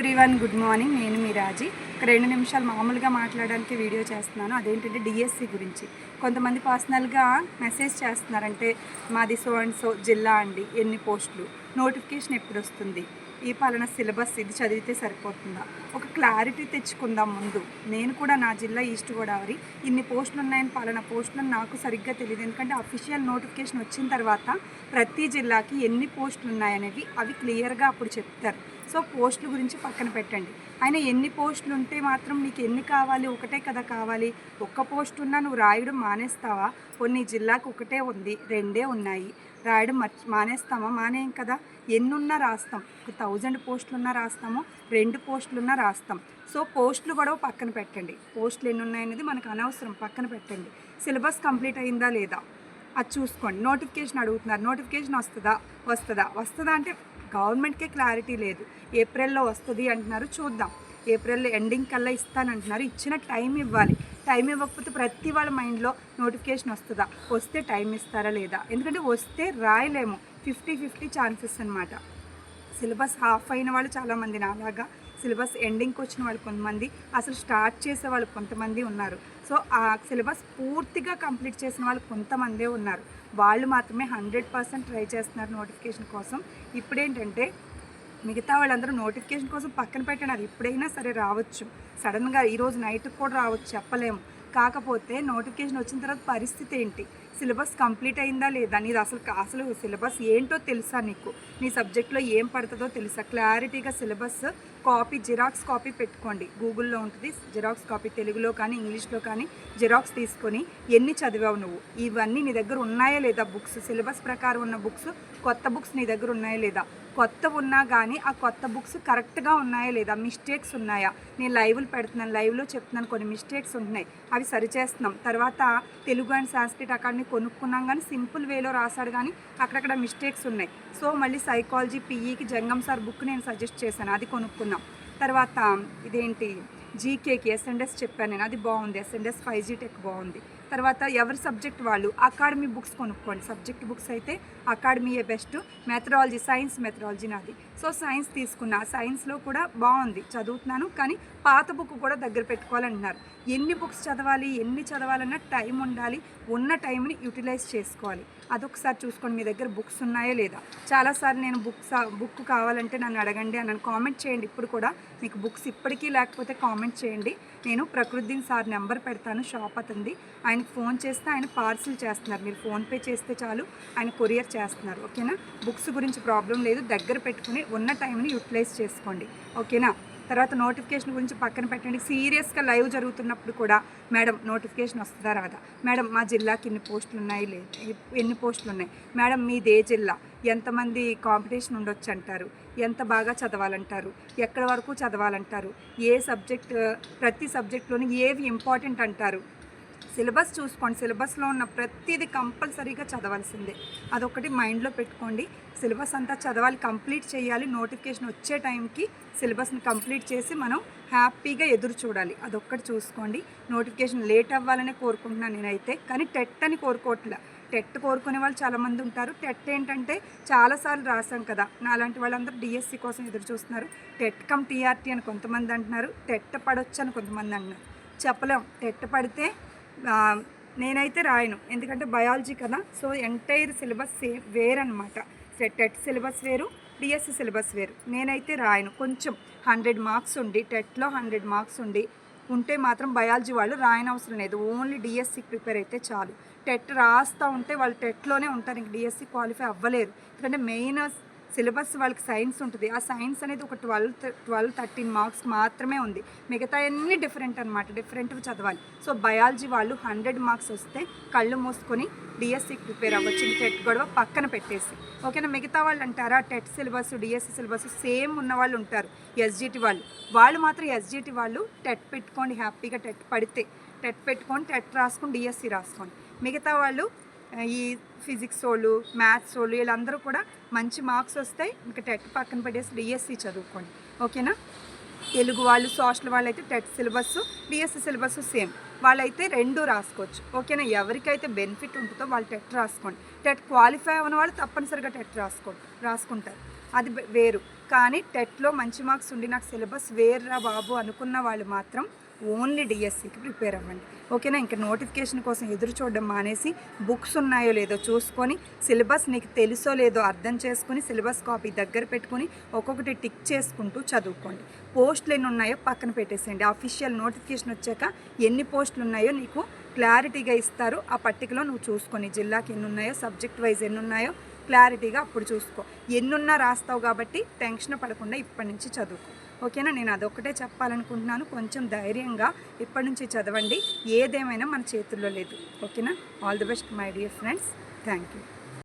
Everyone good morning. నేను మీ రాజీ. ఒక రెండు నిమిషాలు మామూలుగా మాట్లాడడానికి వీడియో చేస్తున్నాను. అదేంటంటే డిఎస్సి గురించి. కొంతమంది పర్సనల్గా మెసేజ్ చేస్తున్నారంటే మాది సో అండ్ సో జిల్లా అండి ఎన్ని పోస్టులు. నోటిఫికేషన్ ఎప్పుడు వస్తుంది ఈ పాలన సిలబస్ ఇది చదివితే సరిపోతుందా? ఒక క్లారిటీ తెచ్చుకుందాం ముందు. నేను కూడా నా జిల్లా ఈస్ట్ గోదావరి. ఇన్ని పోస్టులు ఉన్నాయని పాలన పోస్టులు నాకు సరిగ్గా తెలియదు ఎందుకంటే అఫీషియల్ నోటిఫికేషన్ వచ్చిన తర్వాత ప్రతి జిల్లాకి ఎన్ని పోస్టులు ఉన్నాయనేవి అవి క్లియర్గా అప్పుడు చెప్తారు. సో పోస్టుల గురించి పక్కన పెట్టండి. అయినా ఎన్ని పోస్టులు ఉంటే మాత్రం నీకు ఎన్ని కావాలి? ఒకటే కదా కావాలి. ఒక్క పోస్ట్ ఉన్నా నువ్వు రాయడం మానేస్తావా? కొన్ని జిల్లాకు ఒకటే ఉంది రెండే ఉన్నాయి. రాయడం మర్చి మానేస్తామా? మానేం కదా. ఎన్నున్నా రాస్తాం. థౌజండ్ పోస్టులున్నా రాస్తాము. రెండు పోస్టులున్నా రాస్తాం. సో పోస్టులు కూడా పక్కన పెట్టండి. పోస్టులు ఎన్ని ఉన్నాయనేది మనకు అనవసరం. పక్కన పెట్టండి. సిలబస్ కంప్లీట్ అయిందా లేదా? అది చూసుకోండి. నోటిఫికేషన్ అడుగుతున్నారు. నోటిఫికేషన్ వస్తుందా? వస్తుందా? వస్తుందా అంటే గవర్నమెంట్కే క్లారిటీ లేదు. ఏప్రిల్లో వస్తుంది అంటున్నారు. చూద్దాం. ఏప్రిల్ ఎండింగ్ కల్లా ఇస్తానంటున్నారు. ఇచ్చిన టైం ఇవ్వాలి. టైం ఇవ్వకపోతే ప్రతి వాళ్ళ మైండ్లో నోటిఫికేషన్ వస్తుందా? వస్తే టైం ఇస్తారా లేదా? ఎందుకంటే వస్తే రాయలేము. ఫిఫ్టీ ఫిఫ్టీ ఛాన్సెస్ అనమాట సిలబస్ హాఫ్ అయిన వాళ్ళు చాలామంది నాలాగా. సిలబస్ ఎండింగ్కి వచ్చిన వాళ్ళు కొంతమంది. అసలు స్టార్ట్ చేసే వాళ్ళు కొంతమంది ఉన్నారు. సో ఆ సిలబస్ పూర్తిగా కంప్లీట్ చేసిన వాళ్ళు కొంతమందే ఉన్నారు. వాళ్ళు మాత్రమే హండ్రెడ్ పర్సెంట్ ట్రై చేస్తున్నారు నోటిఫికేషన్ కోసం. ఇప్పుడేంటంటే మిగతా వాళ్ళందరూ నోటిఫికేషన్ కోసం పక్కన పెట్టండి. అది ఎప్పుడైనా సరే రావచ్చు. సడన్గా ఈరోజు నైట్కి కూడా రావచ్చు. చెప్పలేము. కాకపోతే నోటిఫికేషన్ వచ్చిన తర్వాత పరిస్థితి ఏంటి? సిలబస్ కంప్లీట్ అయిందా లేదా? నీది అసలు అసలు సిలబస్ ఏంటో తెలుసా నీకు? నీ సబ్జెక్ట్లో ఏం పడుతుందో తెలుసా? క్లారిటీగా సిలబస్ కాపీ జిరాక్స్ కాపీ పెట్టుకోండి. గూగుల్లో ఉంటుంది. జిరాక్స్ కాపీ తెలుగులో కానీ ఇంగ్లీష్లో కానీ జిరాక్స్ తీసుకొని ఎన్ని చదివావు నువ్వు? ఇవన్నీ నీ దగ్గర ఉన్నాయా లేదా బుక్స్? సిలబస్ ప్రకారం ఉన్న బుక్స్? కొత్త బుక్స్ నీ దగ్గర ఉన్నాయా లేదా? కొత్త ఉన్నా కానీ ఆ కొత్త బుక్స్ కరెక్ట్గా ఉన్నాయా లేదా? మిస్టేక్స్ ఉన్నాయా? నేను లైవ్లు పెడుతున్నాను లైవ్లో చెప్తున్నాను కొన్ని మిస్టేక్స్ ఉంటున్నాయి. అవి సరిచేస్తున్నాం. తర్వాత తెలుగు అండ్ సాంస్క్రిట్ అకాడమీ కొనుక్కున్నాం కానీ సింపుల్ వేలో రాశాడు కానీ అక్కడక్కడ మిస్టేక్స్ ఉన్నాయి. సో మళ్ళీ సైకాలజీ పీఈకి జంగం సార్ బుక్ నేను సజెస్ట్ చేశాను అది కొనుక్కున్నాం. తర్వాత ఇదేంటి? జీకేకి ఎస్ఎండ్ఎస్ చెప్పాను నేను అది బాగుంది. ఎస్ఎండ్ఎస్ ఫైవ్ జీ టెక్ బాగుంది. తర్వాత ఎవరి సబ్జెక్ట్ వాళ్ళు అకాడమీ బుక్స్ కొనుక్కోండి. సబ్జెక్ట్ బుక్స్ అయితే అకాడమీయే బెస్ట్. మెథడాలజీ సైన్స్ మెథడాలజీ నాది. సో సైన్స్ తీసుకున్నా. సైన్స్లో కూడా బాగుంది. చదువుతున్నాను. కానీ పాత బుక్ కూడా దగ్గర పెట్టుకోవాలంటున్నారు. ఎన్ని బుక్స్ చదవాలి ఎన్ని చదవాలన్నా టైం ఉండాలి. ఉన్న టైంని యూటిలైజ్ చేసుకోవాలి. అదొకసారి చూసుకోండి. మీ దగ్గర బుక్స్ ఉన్నాయో లేదా? చాలాసార్లు నేను బుక్స్ బుక్ కావాలంటే నన్ను అడగండి అని నన్ను కామెంట్ చేయండి. ఇప్పుడు కూడా మీకు బుక్స్ ఇప్పటికీ లేకపోతే కామెంట్ చేయండి. నేను ప్రకృతిని సార్ నెంబర్ పెడతాను. షాప్ అతంది ఆయన ఫోన్ చేస్తే ఆయన పార్సిల్ చేస్తున్నారు. మీరు ఫోన్పే చేస్తే చాలు. ఆయన కొరియర్ చేస్తున్నారు. ఓకేనా? బుక్స్ గురించి ప్రాబ్లం లేదు. దగ్గర పెట్టుకుని ఉన్న టైంని యూటిలైజ్ చేసుకోండి. ఓకేనా తర్వాత నోటిఫికేషన్ గురించి పక్కన పెట్టండి. సీరియస్గా లైవ్ జరుగుతున్నప్పుడు కూడా మేడం నోటిఫికేషన్ వస్తుందా రాదా? మేడం మా జిల్లాకి ఇన్ని పోస్టులు ఉన్నాయి లేదు ఎన్ని పోస్టులు ఉన్నాయి? మేడం మీదే జిల్లా ఎంతమంది కాంపిటీషన్ ఉండొచ్చు అంటారు? ఎంత బాగా చదవాలంటారు? ఎక్కడి వరకు చదవాలంటారు? ఏ సబ్జెక్ట్ ప్రతి సబ్జెక్ట్లోని ఏవి ఇంపార్టెంట్ అంటారు? సిలబస్ చూసుకోండి. సిలబస్లో ఉన్న ప్రతిదీ కంపల్సరీగా చదవాల్సిందే. అదొకటి మైండ్లో పెట్టుకోండి. సిలబస్ అంతా చదవాలి కంప్లీట్ చేయాలి. నోటిఫికేషన్ వచ్చే టైంకి సిలబస్ని కంప్లీట్ చేసి మనం హ్యాపీగా ఎదురు చూడాలి. అదొక్కటి చూసుకోండి. నోటిఫికేషన్ లేట్ అవ్వాలనే కోరుకుంటున్నాను నేనైతే. కానీ టెట్ అని కోరుకోవట్లే. టెట్ కోరుకునే వాళ్ళు చాలామంది ఉంటారు. టెట్ ఏంటంటే చాలాసార్లు రాసాం కదా. నాలాంటి వాళ్ళందరూ డిఎస్సి కోసం ఎదురు చూస్తున్నారు. టెట్ కమ్ టీఆర్టీ అని కొంతమంది అంటున్నారు. టెట్ పడొచ్చు అని కొంతమంది అంటున్నారు. చెప్పలేం. టెట్ పడితే నేనైతే రాయను. ఎందుకంటే బయాలజీ కదా. సో ఎంటైర్ సిలబస్ సేమ్ వేరనమాట టెట్ సిలబస్ వేరు డిఎస్సి సిలబస్ వేరు. నేనైతే రాయను. కొంచెం హండ్రెడ్ మార్క్స్ ఉండి టెట్లో హండ్రెడ్ మార్క్స్ ఉండి ఉంటే మాత్రం బయాలజీ వాళ్ళు రాయనవసరం లేదు. ఓన్లీ డిఎస్సి ప్రిపేర్ అయితే చాలు. టెట్ రాస్తూ ఉంటే వాళ్ళు టెట్లోనే ఉంటారు. ఇంక డిఎస్సి క్వాలిఫై అవ్వలేరు ఎందుకంటే మెయిన్ సిలబస్ వాళ్ళకి సైన్స్ ఉంటుంది. ఆ సైన్స్ అనేది ఒక ట్వెల్వ్ ట్వెల్వ్ థర్టీన్ మార్క్స్ మాత్రమే ఉంది. మిగతా అన్ని డిఫరెంట్ అనమాట డిఫరెంట్వి చదవాలి. సో బయాలజీ వాళ్ళు హండ్రెడ్ మార్క్స్ వస్తే కళ్ళు మూసుకొని డిఎస్సికి ప్రిపేర్ అవ్వచ్చు. టెట్ గొడవ పక్కన పెట్టేసి. ఓకేనా? మిగతా వాళ్ళు అంటారా? TET syllabus DSC syllabus same ఉన్న వాళ్ళు ఉంటారు. ఎస్జిటి వాళ్ళు. వాళ్ళు మాత్రం ఎస్జిటి వాళ్ళు టెట్ పెట్టుకోండి హ్యాపీగా టెట్ పడితే. టెట్ పెట్టుకొని టెట్ రాసుకొని డిఎస్సి రాసుకోండి. మిగతా వాళ్ళు ఈ ఫిజిక్స్ వాళ్ళు మ్యాథ్స్ వాళ్ళు వీళ్ళందరూ కూడా మంచి మార్క్స్ వస్తాయి. ఇంకా టెట్ పక్కన పెట్టేసి డిఎస్సి చదువుకోండి. ఓకేనా? తెలుగు వాళ్ళు సోషల్ వాళ్ళు అయితే TET syllabus DSC syllabus same. వాళ్ళైతే రెండు రాసుకోవచ్చు. ఓకేనా? ఎవరికైతే బెనిఫిట్ ఉంటుందో వాళ్ళు టెట్ రాసుకోండి. టెట్ క్వాలిఫై అవ్వని వాళ్ళు తప్పనిసరిగా టెట్ రాసుకో రాసుకుంటారు. అది వేరు. కానీ టెట్లో మంచి మార్క్స్ ఉండి నాకు సిలబస్ వేర్రా బాబు అనుకున్న వాళ్ళు మాత్రం ఓన్లీ డిఎస్సికి ప్రిపేర్ అవ్వండి. ఓకేనా? ఇంకా నోటిఫికేషన్ కోసం ఎదురు చూడడం మానేసి బుక్స్ ఉన్నాయో లేదో చూసుకొని సిలబస్ నీకు తెలుసో లేదో అర్థం చేసుకుని సిలబస్ కాపీ దగ్గర పెట్టుకుని ఒక్కొక్కటి టిక్ చేసుకుంటూ చదువుకోండి. పోస్టులు ఎన్ని ఉన్నాయో పక్కన పెట్టేసేయండి. అఫీషియల్ నోటిఫికేషన్ వచ్చాక ఎన్ని పోస్టులు ఉన్నాయో నీకు క్లారిటీగా ఇస్తారు. ఆ పట్టికలో నువ్వు చూసుకొని జిల్లాకి ఎన్ని ఉన్నాయో సబ్జెక్ట్ వైజ్ ఎన్ని ఉన్నాయో క్లారిటీగా అప్పుడు చూసుకో. ఎన్నున్నా రాస్తావు కాబట్టి టెన్షన్ పడకుండా ఇప్పటి నుంచి చదువుకో. ఓకేనా? నేను అదొక్కటే చెప్పాలనుకుంటున్నాను. కొంచెం ధైర్యంగా ఇప్పటి నుంచి చదవండి. ఏదేమైనా మన చేతుల్లో లేదు. ఓకేనా? All the best my dear friends thank you